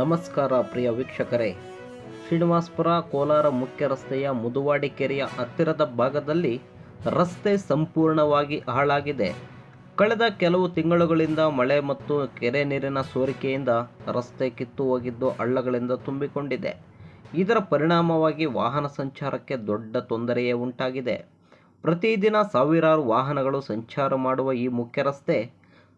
ನಮಸ್ಕಾರ ಪ್ರಿಯ ವೀಕ್ಷಕರೇ. ಶ್ರೀನಿವಾಸಪುರ ಕೋಲಾರ ಮುಖ್ಯ ರಸ್ತೆಯ ಮುದುವಾಡಿ ಕೆರೆಯ ಹತ್ತಿರದ ಭಾಗದಲ್ಲಿ ರಸ್ತೆ ಸಂಪೂರ್ಣವಾಗಿ ಹಾಳಾಗಿದೆ. ಕಳೆದ ಕೆಲವು ತಿಂಗಳುಗಳಿಂದ ಮಳೆ ಮತ್ತು ಕೆರೆ ನೀರಿನ ಸೋರಿಕೆಯಿಂದ ರಸ್ತೆ ಕಿತ್ತು ಹೋಗಿದ್ದು ಹಳ್ಳಗಳಿಂದ ತುಂಬಿಕೊಂಡಿದೆ. ಇದರ ಪರಿಣಾಮವಾಗಿ ವಾಹನ ಸಂಚಾರಕ್ಕೆ ದೊಡ್ಡ ತೊಂದರೆಯೇ ಉಂಟಾಗಿದೆ. ಪ್ರತಿದಿನ ಸಾವಿರಾರು ವಾಹನಗಳು ಸಂಚಾರ ಮಾಡುವ ಈ ಮುಖ್ಯ ರಸ್ತೆ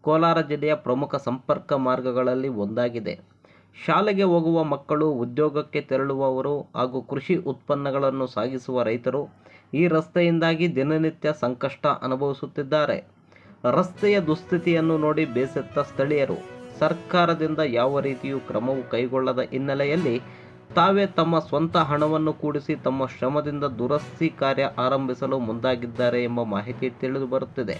ಕೋಲಾರ ಜಿಲ್ಲೆಯ ಪ್ರಮುಖ ಸಂಪರ್ಕ ಮಾರ್ಗಗಳಲ್ಲಿ ಒಂದಾಗಿದೆ. ಶಾಲೆಗೆ ಹೋಗುವ ಮಕ್ಕಳು, ಉದ್ಯೋಗಕ್ಕೆ ತೆರಳುವವರು ಹಾಗೂ ಕೃಷಿ ಉತ್ಪನ್ನಗಳನ್ನು ಸಾಗಿಸುವ ರೈತರು ಈ ರಸ್ತೆಯಿಂದಾಗಿ ದಿನನಿತ್ಯ ಸಂಕಷ್ಟ ಅನುಭವಿಸುತ್ತಿದ್ದಾರೆ. ರಸ್ತೆಯ ದುಸ್ಥಿತಿಯನ್ನು ನೋಡಿ ಬೇಸತ್ತ ಸ್ಥಳೀಯರು. ಸರ್ಕಾರದಿಂದ ಯಾವ ರೀತಿಯೂ ಕ್ರಮವು ಕೈಗೊಳ್ಳದ ಹಿನ್ನೆಲೆಯಲ್ಲಿ ತಾವೇ ತಮ್ಮ ಸ್ವಂತ ಹಣವನ್ನು ಕೂಡಿಸಿ ತಮ್ಮ ಶ್ರಮದಿಂದ ದುರಸ್ತಿ ಕಾರ್ಯ ಆರಂಭಿಸಲು ಮುಂದಾಗಿದ್ದಾರೆ ಎಂಬ ಮಾಹಿತಿ ತಿಳಿದು ಬರುತ್ತಿದೆ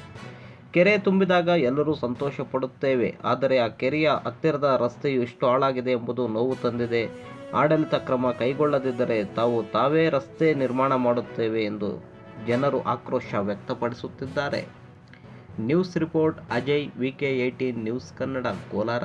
ಕೆರೆ ತುಂಬಿದಾಗ ಎಲ್ಲರೂ ಸಂತೋಷ ಪಡುತ್ತೇವೆ ಆದರೆ ಆ ಕೆರೆಯ ಹತ್ತಿರದ ರಸ್ತೆಯು ಇಷ್ಟು ಹಾಳಾಗಿದೆ ಎಂಬುದು ನೋವು ತಂದಿದೆ. ಆಡಳಿತ ಕ್ರಮ ಕೈಗೊಳ್ಳದಿದ್ದರೆ ತಾವು ತಾವೇ ರಸ್ತೆ ನಿರ್ಮಾಣ ಮಾಡುತ್ತೇವೆ ಎಂದು ಜನರು ಆಕ್ರೋಶ ವ್ಯಕ್ತಪಡಿಸುತ್ತಿದ್ದಾರೆ. News report Ajay V K eighteen, news Kannada, Kolar.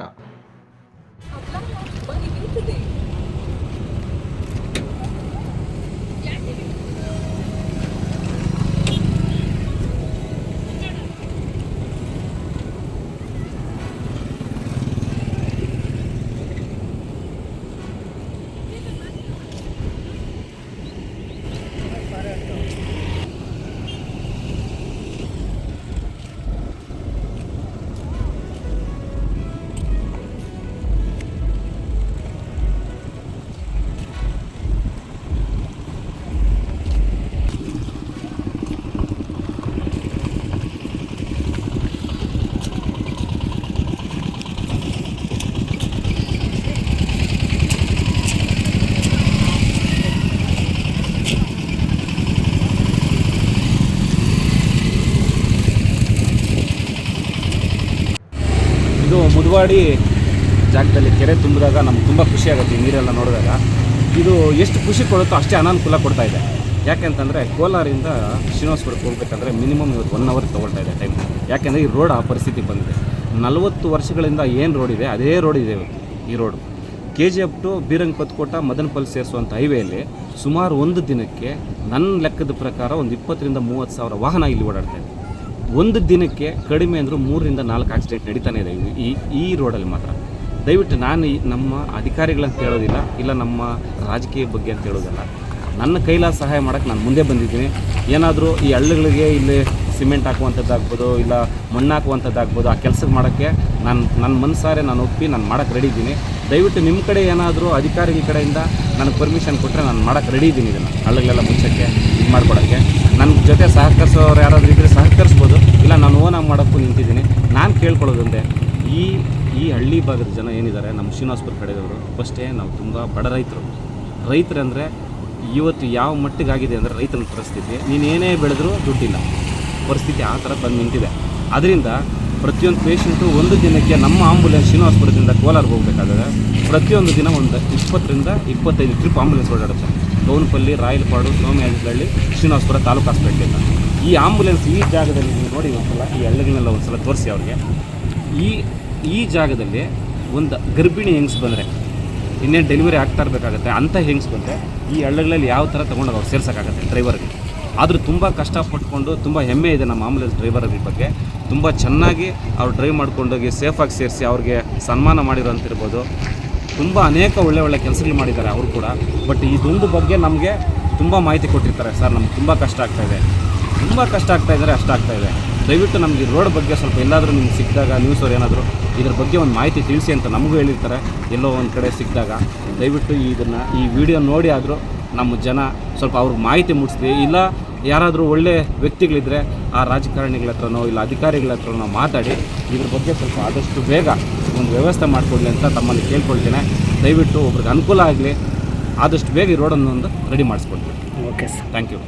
ಇದು ಮುದುವಾಡಿ ಜಾಗದಲ್ಲಿ ಕೆರೆ ತುಂಬಿದಾಗ ನಮ್ಗೆ ತುಂಬ ಖುಷಿ ಆಗುತ್ತೆ ಈ ನೀರೆಲ್ಲ ನೋಡಿದಾಗ. ಇದು ಎಷ್ಟು ಖುಷಿ ಕೊಡುತ್ತೋ ಅಷ್ಟೇ ಅನಾನುಕೂಲ ಕೊಡ್ತಾ ಇದೆ. ಯಾಕೆಂತಂದರೆ ಕೋಲಾರಿಂದ ಶ್ರೀನಿವಾಸಪುರಕ್ಕೆ ಹೋಗ್ಬೇಕಂದ್ರೆ ಮಿನಿಮಮ್ ಇವತ್ತು ಒನ್ ಅವರ್ ತೊಗೊಳ್ತಾ ಇದೆ ಟೈಮ್ ಯಾಕೆಂದರೆ ಈ ರೋಡ್ ಆ ಪರಿಸ್ಥಿತಿ ಬಂದಿದೆ. ನಲವತ್ತು ವರ್ಷಗಳಿಂದ ಏನು ರೋಡ್ ಇದೆ, ಅದೇ ರೋಡ್ ಇದೆ ಈ road K G F to ಬೀರಂಗ್ ಪತ್ಕೋಟ ಮದನಪಲ್ಲಿ ಸೇರಿಸುವಂಥ ಹೈವೇಲಿ ಸುಮಾರು ಒಂದು ದಿನಕ್ಕೆ ನನ್ನ ಲೆಕ್ಕದ ಪ್ರಕಾರ ಒಂದು ಇಪ್ಪತ್ತರಿಂದ ಮೂವತ್ತು ಸಾವಿರ ವಾಹನ ಇಲ್ಲಿ ಓಡಾಡ್ತಾ ಇದೆ. ಒಂದು ದಿನಕ್ಕೆ ಕಡಿಮೆ ಅಂದರೂ ಮೂರರಿಂದ ನಾಲ್ಕು ಆಕ್ಸಿಡೆಂಟ್ ನಡೀತಾನೆ ಇದೆ. ಈ ಈ ರೋಡಲ್ಲಿ ಮಾತ್ರ. ದಯವಿಟ್ಟು ನಾನು ನಮ್ಮ ಅಧಿಕಾರಿಗಳಂತ ಹೇಳೋದಿಲ್ಲ, ಇಲ್ಲ ನಮ್ಮ ರಾಜಕೀಯ ಬಗ್ಗೆ ಅಂತ ಹೇಳೋದಿಲ್ಲ. ನನ್ನ ಕೈಲಾದ ಸಹಾಯ ಮಾಡೋಕ್ಕೆ ನಾನು ಮುಂದೆ ಬಂದಿದ್ದೀನಿ. ಏನಾದರೂ ಈ ಹಳ್ಳಿಗಳಿಗೆ ಇಲ್ಲಿ ಸಿಮೆಂಟ್ ಹಾಕುವಂಥದ್ದಾಗ್ಬೋದು, ಇಲ್ಲ ಮಣ್ಣು ಹಾಕುವಂಥದ್ದಾಗ್ಬೋದು, ಆ ಕೆಲಸ ಮಾಡೋಕ್ಕೆ ನಾನು ನನ್ನ ಮನಸಾರೆ ನಾನು ಒಪ್ಪಿ ನಾನು ಮಾಡೋಕ್ಕೆ ರೆಡಿ ಇದ್ದೀನಿ. ದಯವಿಟ್ಟು ನಿಮ್ಮ ಕಡೆ ಏನಾದರೂ ಅಧಿಕಾರಿಗಳ ಕಡೆಯಿಂದ ನನಗೆ ಪರ್ಮಿಷನ್ ಕೊಟ್ಟರೆ ನಾನು ಮಾಡೋಕ್ಕೆ ರೆಡಿ ಇದ್ದೀನಿ ಇದನ್ನು, ಹಳ್ಳಿಗಳೆಲ್ಲ ಮುಚ್ಚೋಕ್ಕೆ. ಇದು ಮಾಡ್ಕೊಡೋಕ್ಕೆ ನನ್ನ ಜೊತೆ ಸಹಕರಿಸೋರು ಯಾರಾದರೂ ಇದ್ದರೆ ಸಹಕರಿಸ್ಬೋದು. ಇಲ್ಲ, ನಾನು ಓನಾಗಿ ಮಾಡೋಕ್ಕೂ ನಿಂತಿದ್ದೀನಿ. ನಾನು ಕೇಳ್ಕೊಳ್ಳೋದಂದೆ ಈ ಈ ಹಳ್ಳಿ ಭಾಗದ ಜನ ಏನಿದ್ದಾರೆ, ನಮ್ಮ ಶ್ರೀನಿವಾಸ್ಪುರ ಕಡೆದವರು ಫಸ್ಟೇ ನಾವು ತುಂಬ ಬಡ ರೈತರು. ರೈತರಂದರೆ ಇವತ್ತು ಯಾವ ಮಟ್ಟಿಗಾಗಿದೆ ಅಂದರೆ ರೈತನ ಪರಿಸ್ಥಿತಿ. ನೀನು ಏನೇ ಬೆಳೆದ್ರೂ ದುಡ್ಡಿಲ್ಲ. ಪರಿಸ್ಥಿತಿ ಆ ಥರ ಬಂದು ನಿಂತಿದೆ. ಅದರಿಂದ ಪ್ರತಿಯೊಂದು ಪೇಷಂಟು ಒಂದು ದಿನಕ್ಕೆ ನಮ್ಮ ಆಂಬುಲೆನ್ಸ್ ಶ್ರೀನಿವಾಸ್ಪುರದಿಂದ ಕೋಲಾರ್ಗೆ ಹೋಗಬೇಕಾದ್ರೆ ಪ್ರತಿಯೊಂದು ದಿನ ಒಂದು ಇಪ್ಪತ್ತರಿಂದ ಇಪ್ಪತ್ತೈದು ಟ್ರಿಪ್ ಆಂಬುಲೆನ್ಸ್ ಓಡಾಡುತ್ತೆ. ಗೌನಪಲ್ಲಿ ರಾಯಲಪಾಡು ಸೋಮಯಾಜನಹಳ್ಳಿ ಶ್ರೀನಿವಾಸಪುರ ತಾಲೂಕು ಹಾಸ್ಪಿಟ್ಲಿಂದ ಈ ಆಂಬುಲೆನ್ಸ್ ಈ ಜಾಗದಲ್ಲಿ ನೀವು ನೋಡಿ ಒಂದ್ಸಲ, ಈ ಹಳ್ಳಿಗಳನ್ನೆಲ್ಲ ಒಂದ್ಸಲ ತೋರಿಸಿ ಅವ್ರಿಗೆ. ಈ ಈ ಜಾಗದಲ್ಲಿ ಒಂದು ಗರ್ಭಿಣಿ ಹೆಂಗ್ಸ್ ಬಂದರೆ, ಇನ್ನೇನು ಡೆಲಿವರಿ ಆಗ್ತಾ ಇರಬೇಕಾಗತ್ತೆ ಅಂಥ ಹೆಂಗ್ಸ್ ಬಂದರೆ, ಈ ಹಳ್ಳಗಳಲ್ಲಿ ಯಾವ ಥರ ತೊಗೊಂಡು ಅವ್ರು ಸೇರ್ಸೋಕ್ಕಾಗತ್ತೆ ಡ್ರೈವರ್ಗೆ ಆದರೂ ತುಂಬ ಕಷ್ಟಪಟ್ಕೊಂಡು, ತುಂಬ ಹೆಮ್ಮೆ ಇದೆ ನಮ್ಮ ಆಂಬುಲೆನ್ಸ್ ಡ್ರೈವರ್ಗಳ ಬಗ್ಗೆ. ತುಂಬ ಚೆನ್ನಾಗಿ ಅವ್ರು ಡ್ರೈವ್ ಮಾಡ್ಕೊಂಡೋಗಿ ಸೇಫಾಗಿ ಸೇರಿಸಿ ಅವ್ರಿಗೆ ಸನ್ಮಾನ ಮಾಡಿರೋಂತಿರ್ಬೋದು. ತುಂಬ ಅನೇಕ ಒಳ್ಳೆ ಒಳ್ಳೆ ಕೆಲಸಗಳು ಮಾಡಿದ್ದಾರೆ ಅವರು ಕೂಡ. ಬಟ್ ಇದೊಂದು ಬಗ್ಗೆ ನಮಗೆ ತುಂಬ ಮಾಹಿತಿ ಕೊಟ್ಟಿರ್ತಾರೆ. ಸರ್, ನಮ್ಗೆ ತುಂಬ ಕಷ್ಟ ಆಗ್ತಾಯಿದೆ ತುಂಬ ಕಷ್ಟ ಆಗ್ತಾ ಇದ್ದಾರೆ ಅಷ್ಟಾಗ್ತಾ ಇದೆ. ದಯವಿಟ್ಟು ನಮಗೆ ರೋಡ್ ಬಗ್ಗೆ ಸ್ವಲ್ಪ ಎಲ್ಲಾದರೂ ನಿಮ್ಗೆ ಸಿಕ್ಕಿದಾಗ ನ್ಯೂಸ್ ಅವ್ರು ಏನಾದರೂ ಇದ್ರ ಬಗ್ಗೆ ಒಂದು ಮಾಹಿತಿ ತಿಳಿಸಿ ಅಂತ ನಮಗೂ ಹೇಳಿರ್ತಾರೆ. ಎಲ್ಲೋ ಒಂದು ಕಡೆ ಸಿಕ್ಕಿದಾಗ. ದಯವಿಟ್ಟು ಇದನ್ನು ಈ ವಿಡಿಯೋ ನೋಡಿ ಆದರೂ ನಮ್ಮ ಜನ ಸ್ವಲ್ಪ ಅವ್ರಿಗೆ ಮಾಹಿತಿ ಮುಟ್ಟಿಸ್ಲಿ ಇಲ್ಲ ಯಾರಾದರೂ ಒಳ್ಳೆ ವ್ಯಕ್ತಿಗಳಿದ್ದರೆ ಆ ರಾಜಕಾರಣಿಗಳ ಹತ್ರನೋ ಇಲ್ಲ ಅಧಿಕಾರಿಗಳ ಹತ್ರನೋ ಮಾತಾಡಿ ಇದ್ರ ಬಗ್ಗೆ ಸ್ವಲ್ಪ ಆದಷ್ಟು ಬೇಗ ಒಂದು ವ್ಯವಸ್ಥೆ ಮಾಡಿಕೊಡ್ಲಿ ಅಂತ ತಮ್ಮಲ್ಲಿ ಕೇಳ್ಕೊಳ್ತೇನೆ. ದಯವಿಟ್ಟು ಒಬ್ರಿಗೆ ಅನುಕೂಲ ಆಗಲಿ ಆದಷ್ಟು ಬೇಗ ಈ ರೋಡನ್ನು ಒಂದು ರೆಡಿ ಮಾಡಿಸ್ಕೊಡ್ತೀನಿ ಓಕೆ ಸರ್ ಥ್ಯಾಂಕ್ ಯು